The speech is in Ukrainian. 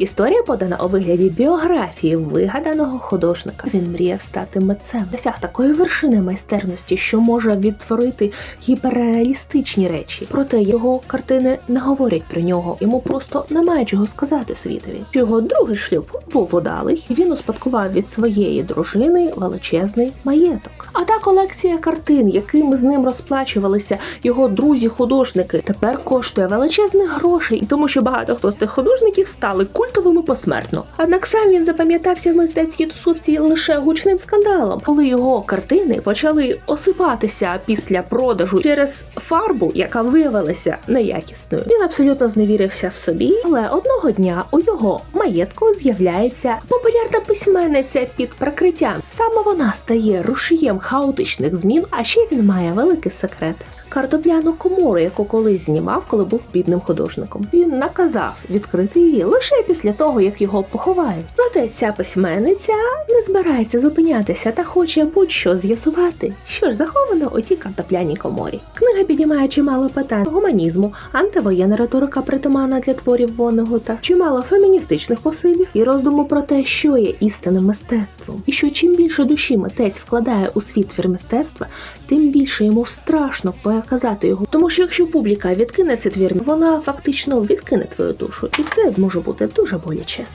Історія подана у вигляді біографії вигаданого художника. Він мріяв стати митцем, досяг такої вершини майстерності, що може відтворити гіперреалістичні речі. Проте його картини не говорять про нього. Йому просто немає чого сказати світові. Його другий шлюб був удалий, і він успадкував від своєї дружини величезний маєток. А та колекція картин, якими з ним розплачувалися його друзі-художники, тепер коштує величезних грошей, тому що багато хто з тих художників стали культовими посмертно. Однак сам він запам'ятався в мистецькій тусовці лише гучним скандалом, коли його картини почали осипатися після продажу через фарбу, яка виявилася неякісною. Він абсолютно зневірився в собі, але одного дня у його маєтку з'являється письменниця під прикриттям. Саме вона стає рушієм хаотичних змін, а ще він має великий секрет. Картопляну комору, яку колись знімав, коли був бідним художником. Він наказав відкрити її лише після того, як його поховають. Проте ця письменниця не збирається зупинятися та хоче будь-що з'ясувати, що ж заховано у тій картопляній коморі. Книга піднімає чимало питань гуманізму, антивоєнна риторика притаманна для творів Вонегута, чимало феміністичних посилів і роздуму про те, що є істинним мистецтвом, і що чим більше душі митець вкладає у свій твір мистецтва, тим більше йому страшно показати його. Тому що якщо публіка відкине цей твір, вона фактично відкине твою душу, і це може бути дуже боляче.